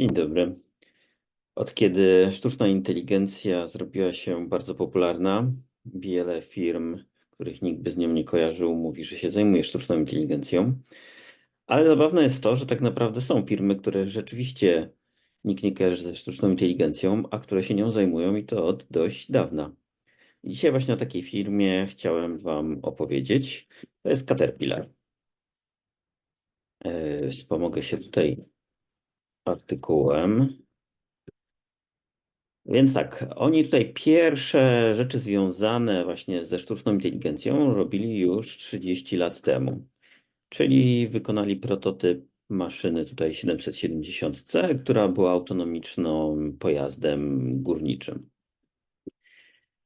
Dzień dobry. Od kiedy sztuczna inteligencja zrobiła się bardzo popularna, wiele firm, których nikt by z nią nie kojarzył, mówi, że się zajmuje sztuczną inteligencją. Ale zabawne jest to, że tak naprawdę są firmy, które rzeczywiście nikt nie kojarzy ze sztuczną inteligencją, a które się nią zajmują i to od dość dawna. I dzisiaj właśnie o takiej firmie chciałem Wam opowiedzieć. To jest Caterpillar. Yy, Wspomogę się tutaj artykułem. Więc tak, oni tutaj pierwsze rzeczy związane właśnie ze sztuczną inteligencją robili już 30 lat temu. Czyli wykonali prototyp maszyny tutaj 770C, która była autonomicznym pojazdem górniczym.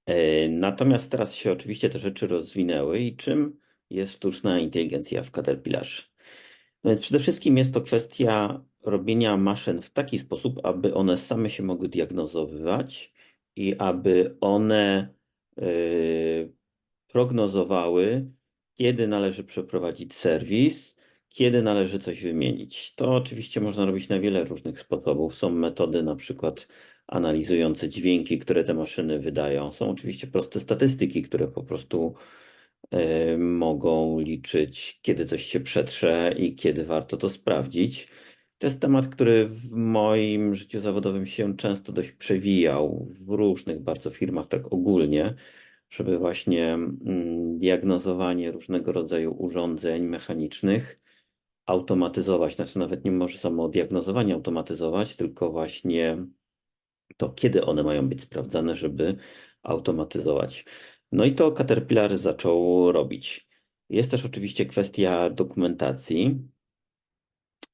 E, Natomiast teraz się oczywiście te rzeczy rozwinęły i czym jest sztuczna inteligencja w Caterpillarze? No więc przede wszystkim jest to kwestia robienia maszyn w taki sposób, aby one same się mogły diagnozowywać i aby one y, prognozowały, kiedy należy przeprowadzić serwis, kiedy należy coś wymienić. To oczywiście można robić na wiele różnych sposobów. Są metody na przykład analizujące dźwięki, które te maszyny wydają. Są oczywiście proste statystyki, które po prostu y, mogą liczyć, kiedy coś się przetrze i kiedy warto to sprawdzić. To jest temat, który w moim życiu zawodowym się często dość przewijał w różnych bardzo firmach, tak ogólnie, żeby właśnie mm, diagnozowanie różnego rodzaju urządzeń mechanicznych automatyzować. Znaczy, nawet nie może samo diagnozowanie automatyzować, tylko właśnie to, kiedy one mają być sprawdzane, żeby automatyzować. No i to Caterpillar zaczął robić. Jest też oczywiście kwestia dokumentacji.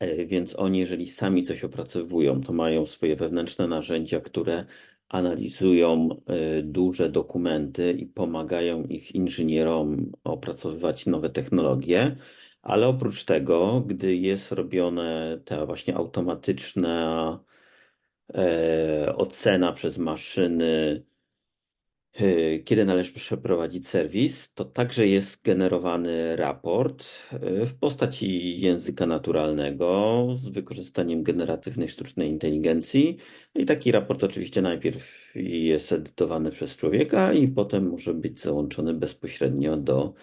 E, Więc oni, jeżeli sami coś opracowują, to mają swoje wewnętrzne narzędzia, które analizują e, duże dokumenty i pomagają ich inżynierom opracowywać nowe technologie. Ale oprócz tego, gdy jest robione ta właśnie automatyczna e, ocena przez maszyny, kiedy należy przeprowadzić serwis, to także jest generowany raport e, w postaci języka naturalnego z wykorzystaniem generatywnej sztucznej inteligencji. I taki raport oczywiście najpierw jest edytowany przez człowieka i potem może być załączony bezpośrednio do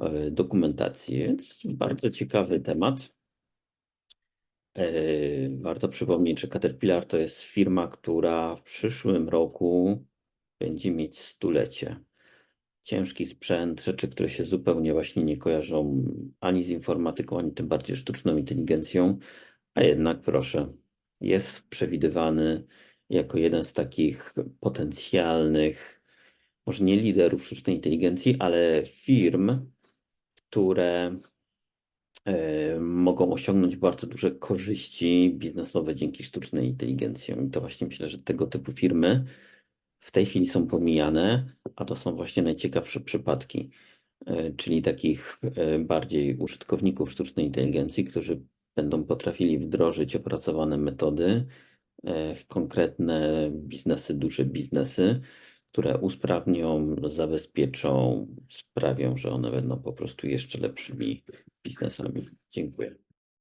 e, dokumentacji. Więc bardzo ciekawy temat. Warto przypomnieć, że Caterpillar to jest firma, która w przyszłym roku będzie mieć stulecie. Ciężki sprzęt, rzeczy, które się zupełnie właśnie nie kojarzą ani z informatyką, ani tym bardziej sztuczną inteligencją, a jednak proszę, jest przewidywany jako jeden z takich potencjalnych, może nie liderów sztucznej inteligencji, ale firm, które e, mogą osiągnąć bardzo duże korzyści biznesowe dzięki sztucznej inteligencji. I to właśnie myślę, że tego typu firmy w tej chwili są pomijane, a to są właśnie najciekawsze przypadki, e, czyli takich e, bardziej użytkowników sztucznej inteligencji, którzy będą potrafili wdrożyć opracowane metody e, w konkretne biznesy, duże biznesy, które usprawnią, zabezpieczą, sprawią, że one będą po prostu jeszcze lepszymi biznesami. Dziękuję.